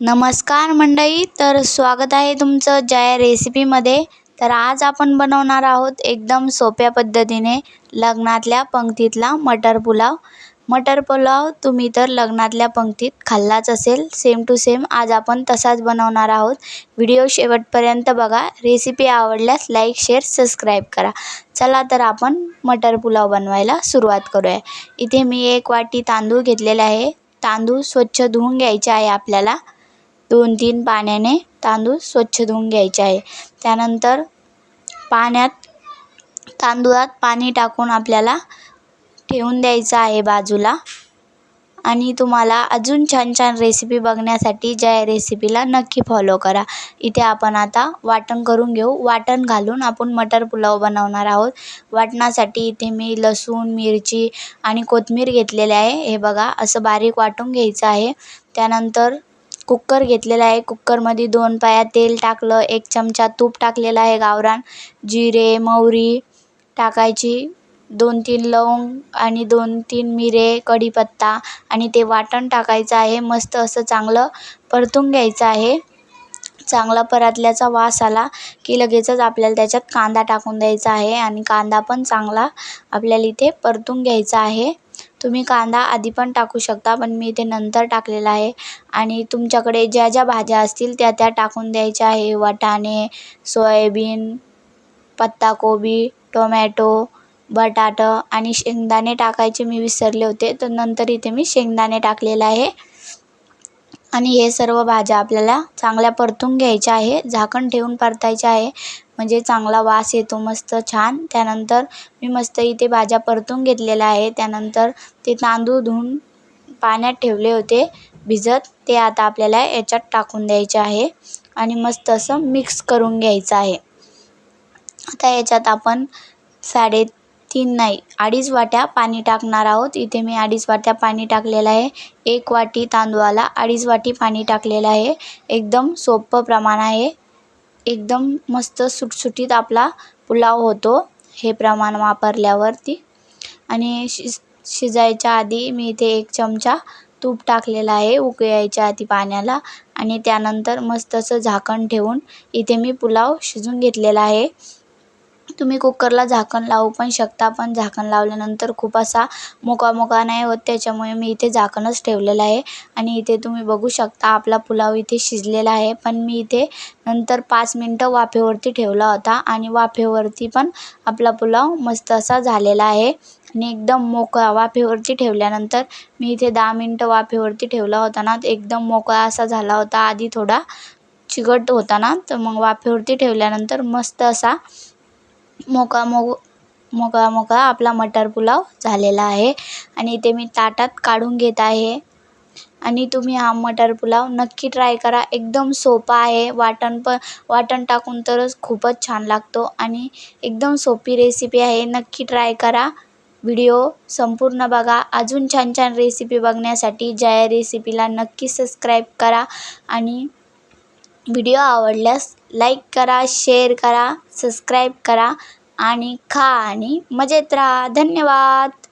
नमस्कार मंडळी तर स्वागत आहे तुमचं जया रेसिपीमध्ये. तर आज आपण बनवणार आहोत एकदम सोप्या पद्धतीने लग्नातल्या पंक्तीतला मटर पुलाव. मटर पुलाव तुम्ही तर लग्नातल्या पंक्तीत खाल्लाच असेल. सेम टू सेम आज आपण तसाच बनवणार आहोत. व्हिडिओ शेवटपर्यंत बघा. रेसिपी आवडल्यास लाईक शेअर सबस्क्राईब करा. चला तर आपण मटर पुलाव बनवायला सुरुवात करूया. इथे मी एक वाटी तांदूळ घेतलेला आहे. तांदूळ स्वच्छ धुवून घ्यायचे आहे आपल्याला. दोन तीन पाण्याने तांदूळ स्वच्छ धुवून घ्यायचे आहे. त्यानंतर पाण्यात तांदूळात पाणी टाकून आपल्याला ठेवून द्यायचं आहे बाजूला. आणि तुम्हाला अजून छान छान रेसिपी बघण्यासाठी ज्या रेसिपीला नक्की फॉलो करा. इथे आपण आता वाटण करून घेऊ. वाटण घालून आपण मटर पुलाव बनवणार आहोत. वाटणासाठी इथे मी लसूण मिरची आणि कोथिंबीर घेतलेले आहे. हे बघा असं बारीक वाटून घ्यायचं आहे. त्यानंतर कुक्कर घेतलेला आहे. कुकरमध्ये दोन पाया तेल टाकलं एक चमचा तूप टाकलेला आहे गावरान जिरे मोहरी टाकायची दोन तीन लवंग आणि दोन तीन मिरे कढीपत्ता आणि ते वाटण टाकायचं आहे. मस्त असं चांगलं परतून घ्यायचं आहे. चांगला परतल्याचा वास आला की लगेचच आपल्याला त्याच्यात कांदा टाकून द्यायचा आहे आणि कांदा पण चांगला आपल्याला इथे परतून घ्यायचा आहे. तुम्ही कांदा आधी पण टाकू शकता पण मी इथे नंतर टाकलेला आहे. आणि तुमच्याकडे ज्या ज्या भाज्या असतील त्या त्या टाकून द्यायच्या आहे. वाटाणे सोयाबीन पत्ताकोबी टोमॅटो बटाटं आणि शेंगदाणे टाकायचे मी विसरले होते तर नंतर इथे मी शेंगदाणे टाकलेलं आहे. आणि हे सर्व भाज्या आपल्याला चांगल्या परतून घ्यायच्या आहे झाकण ठेवून परतायच्या आहे. म्हणजे चांगला वास येतो मस्त छान. त्यानंतर मी मस्त इथे भाज्या परतून घेतलेल्या आहे त्यानंतर ते तांदूळ धुवून पाण्यात ठेवले होते भिजत. ते आता आपल्याला याच्यात टाकून द्यायचे आहे आणि मस्त असं मिक्स करून घ्यायचं आहे. आता याच्यात आपण साडे तीन नाही अडीच वाट्या पाणी टाकणार आहोत. इथे मी अडीच वाट्या पाणी टाकलेलं आहे. एक वाटी तांदूळाला अडीच वाटी पाणी टाकलेलं आहे. एकदम सोपं प्रमाण आहे. एकदम मस्त सुटसुटीत आपला पुलाव होतो. हे प्रमाण वापरल्यावरती. आणि शिज शिजायच्या आधी मी इथे एक चमचा तूप टाकलेला आहे उकळायच्या आधी पाण्याला. आणि त्यानंतर मस्त असं झाकण ठेवून इथे मी पुलाव शिजून घेतलेला आहे. तुम्ही कुकरला झाकण लावू पण शकता पण झाकण लावल्यानंतर खूप असा मोका मोका नाही होत. त्याच्यामुळे मी इथे झाकणच ठेवलेलं आहे. आणि इथे तुम्ही बघू शकता आपला पुलाव इथे शिजलेला आहे. पण मी इथे नंतर पाच मिनटं वाफेवरती ठेवला होता. आणि वाफेवरती पण आपला पुलाव मस्त असा झालेला आहे. आणि एकदम मोकळा वाफेवरती ठेवल्यानंतर मी इथे दहा मिनटं वाफेवरती ठेवला होता ना एकदम मोकळा असा झाला होता. आधी थोडा चिकट होता ना तर मग वाफेवरती ठेवल्यानंतर मस्त असा मोकळा मो मोकळा मोकळा आपला मटर पुलाव झालेला आहे. आणि इथे मी ताटात काढून घेत आहे. आणि तुम्ही हा मटर पुलाव नक्की ट्राय करा. एकदम सोपा आहे. वाटण पण वाटण टाकून तरच खूपच छान लागतो. आणि एकदम सोपी रेसिपी आहे. नक्की ट्राय करा. व्हिडिओ संपूर्ण बघा. अजून छान छान रेसिपी बघण्यासाठी जया रेसिपीला नक्की सबस्क्राईब करा. आणि व्हिडिओ आवडल्यास लाईक करा शेअर करा सबस्क्राईब करा. आणि खा आणि मजेत राहा. धन्यवाद.